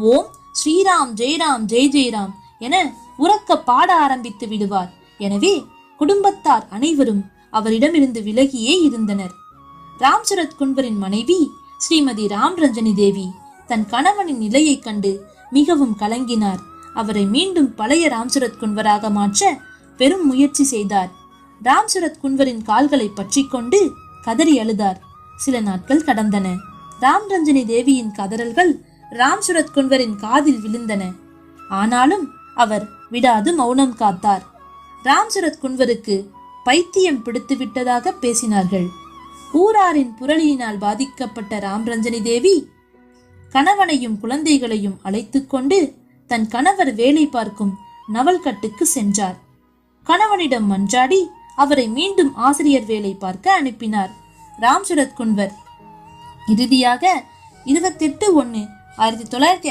ஓம் ஸ்ரீராம் ஜெய்ராம் ஜெய் ஜெய்ராம் என உறக்க பாட ஆரம்பித்து விடுவார். எனவே குடும்பத்தார் அனைவரும் அவரிடமிருந்து விலகியே இருந்தனர். ராம்சரத் குன்வரின் மனைவி ஸ்ரீமதி ராம் ரஞ்சனி தேவி தன் கணவனின் நிலையைக் கண்டு மிகவும் கலங்கினார். அவரை மீண்டும் பழைய ராம்சரத் குன்வராக மாற்ற பெரும் முயற்சி செய்தார். ராம்சரத் குன்வரின் கால்களை பற்றி கொண்டு கதறி அழுதார். சில நாட்கள் கடந்தன. ராம் ரஞ்சனி தேவியின் கதறல்கள் ராம்சுரத் குன்வரின் காதில் விழுந்தன. ஆனாலும் அவர் விடாது மௌனம் காத்தார். ராம்சுரத் குன்வருக்கு பைத்தியம் பிடித்து விட்டதாக பேசினார்கள். ஊராரின் புரளியினால் பாதிக்கப்பட்ட ராம் ரஞ்சனி தேவி கணவனையும் குழந்தைகளையும் அழைத்து கொண்டு தன் கணவர் வேலை பார்க்கும் நவல்கட்டுக்கு சென்றார். கணவனிடம் மன்றாடி அவரை மீண்டும் ஆசிரியர் வேலை பார்க்க அனுப்பினார். ராம்சுரத் குன்வர். இறுதியாக இருபத்தெட்டு ஒன்று ஆயிரத்தி தொள்ளாயிரத்தி ஐம்பது